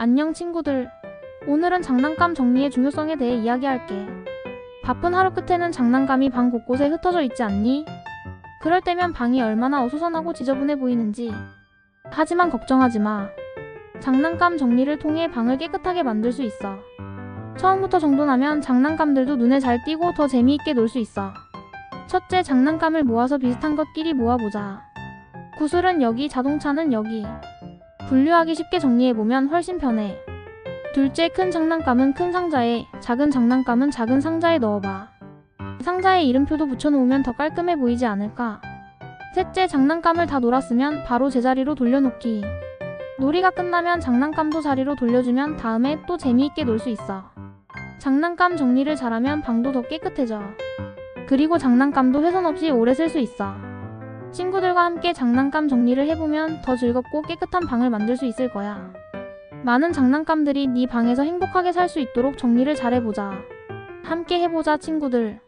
안녕 친구들. 오늘은 장난감 정리의 중요성에 대해 이야기할게. 바쁜 하루 끝에는 장난감이 방 곳곳에 흩어져 있지 않니? 그럴 때면 방이 얼마나 어수선하고 지저분해 보이는지. 하지만 걱정하지 마. 장난감 정리를 통해 방을 깨끗하게 만들 수 있어. 처음부터 정돈하면 장난감들도 눈에 잘 띄고 더 재미있게 놀 수 있어. 첫째, 장난감을 모아서 비슷한 것끼리 모아보자. 구슬은 여기, 자동차는 여기. 분류하기 쉽게 정리해보면 훨씬 편해. 둘째, 큰 장난감은 큰 상자에, 작은 장난감은 작은 상자에 넣어봐. 상자에 이름표도 붙여놓으면 더 깔끔해 보이지 않을까? 셋째, 장난감을 다 놀았으면 바로 제자리로 돌려놓기. 놀이가 끝나면 장난감도 자리로 돌려주면 다음에 또 재미있게 놀 수 있어. 장난감 정리를 잘하면 방도 더 깨끗해져. 그리고 장난감도 훼손 없이 오래 쓸 수 있어. 친구들과 함께 장난감 정리를 해보면 더 즐겁고 깨끗한 방을 만들 수 있을 거야. 많은 장난감들이 네 방에서 행복하게 살 수 있도록 정리를 잘해보자. 함께 해보자 친구들.